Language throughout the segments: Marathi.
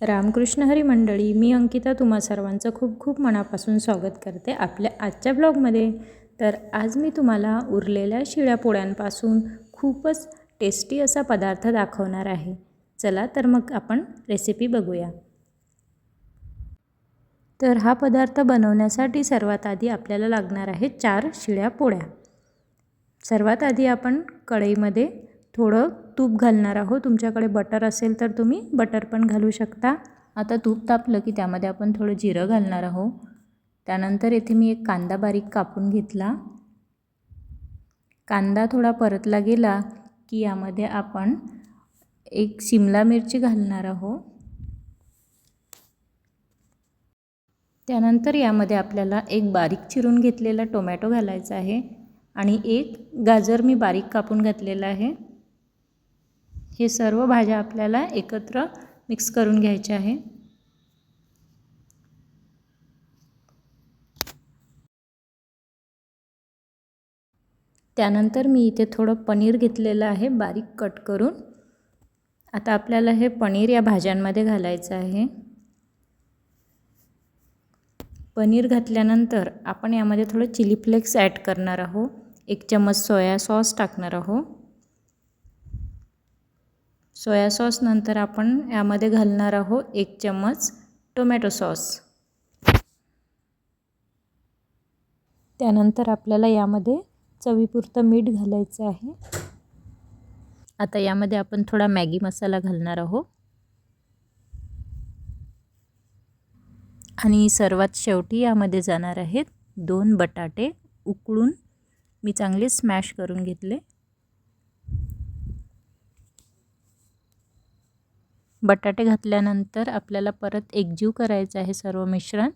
रामकृष्ण हरी मंडळी मी अंकिता तुम्हा सर्वांचं खूप खूप मनापासून स्वागत करते आपल्या आजच्या ब्लॉगमध्ये. तर आज मी तुम्हाला उरलेल्या शिळ्या पोळ्यांपासून खूपच टेस्टी असा पदार्थ दाखवणार आहे. चला तर मग आपण रेसिपी बघूया. तर हा पदार्थ बनवण्यासाठी सर्वात आधी आपल्याला लागणार आहे चार शिळ्या पोळ्या. सर्वात आधी आपण कढईमध्ये थोडं तूप घालणार आहोत. तुमच्याकडे बटर असेल तर तुम्ही बटर पण घालू शकता. आता तूप तापलं की त्यामध्ये आपण थोडं जिरं घालणार आहोत. त्यानंतर येथे मी एक कांदा बारीक कापून घेतला. कांदा थोडा परतला गेला की यामध्ये आपण एक शिमला मिरची घालणार आहोत. त्यानंतर यामध्ये आपल्याला एक बारीक चिरून घेतलेला टोमॅटो घालायचा आहे आणि एक गाजर मी बारीक कापून घातलेला आहे. हे सर्व भाज्या आपल्याला एकत्र मिक्स करून घ्यायच्या आहे. त्यानंतर मी इथे थोडं पनीर घेतलेलं आहे बारीक कट करून. आता आपल्याला हे पनीर या भाज्यांमध्ये घालायचं आहे. पनीर घातल्यानंतर आपण यामध्ये थोडं चिली फ्लेक्स ॲड करणार आहोत. एक चम्मच सोया सॉस टाकणार आहोत. सोया सॉस नंतर आपण यामध्ये घालणार आहोत एक चम्मच टोमॅटो सॉस. त्यानंतर आपल्याला यामध्ये चवीपुरतं मीठ घालायचं आहे. आता यामध्ये आपण थोडा मॅगी मसाला घालणार आहोत. आणि सर्वात शेवटी यामध्ये जाणार आहेत दोन बटाटे उकळून मी चांगले स्मॅश करून घेतले. बटाटे घातल्यानंतर आपल्याला परत एकजीव करायचं आहे सर्व मिश्रण.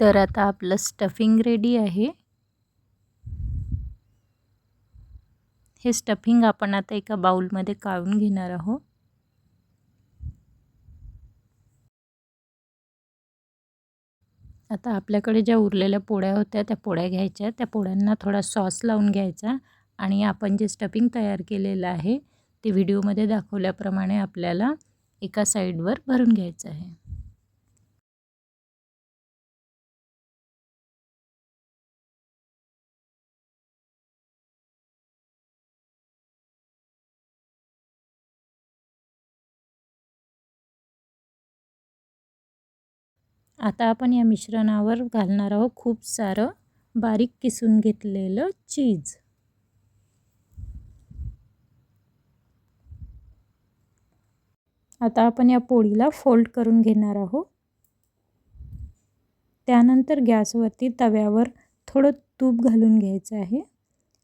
तर आता आपलं स्टफिंग रेडी आहे. हे स्टफिंग आपण आता एका बाउलमध्ये काढून घेणार आहोत. आता आपल्याकडे ज्या उरलेल्या पोळ्या होत्या त्या पोळ्या घ्यायच्या. त्या पोळ्यांना थोडा सॉस लावून घ्यायचा आणि आपण जे स्टफिंग तयार केलेलं आहे ते व्हिडिओमध्ये दाखवल्याप्रमाणे आपल्याला एका साईडवर भरून घ्यायचं आहे. आता आपण या मिश्रणावर घालणार आहोत खूप सारं बारीक किसून घेतलेलं चीज. आता आपण या पोळीला फोल्ड करून घेणार आहोत. त्यानंतर गॅसवरती तव्यावर थोडं तूप घालून घ्यायचं आहे.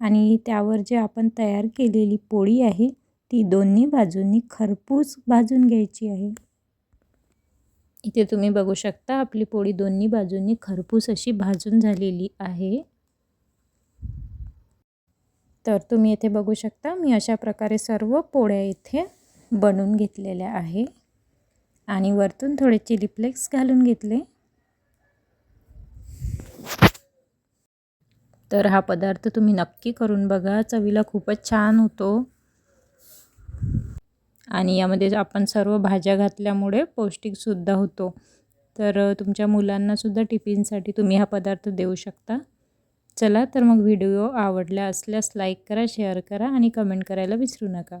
आणि त्यावर जे आपण तयार केलेली पोळी आहे ती दोन्ही बाजूंनी खरपूस भाजून घ्यायची आहे. इथे तुम्ही बघू शकता आपली पोळी दोन्ही बाजूंनी खरपूस अशी भाजून झालेली आहे. तर तुम्ही इथे बघू शकता मी अशा प्रकारे सर्व पोळ्या इथे बनवून घेतलेल्या आहे. आणि वरतून थोडे चिली फ्लेक्स घालून घेतले. तर हा पदार्थ तुम्ही नक्की करून बघा. चवीला खूपच छान होतो. आणि यामध्ये आपण सर्व भाज्या घातल्यामुळे पौष्टिकसुद्धा होतो. तर तुमच्या मुलांनासुद्धा टिफिनसाठी तुम्ही हा पदार्थ देऊ शकता. चला तर मग व्हिडिओ आवडला असल्यास लाईक करा शेअर करा आणि कमेंट करायला विसरू नका.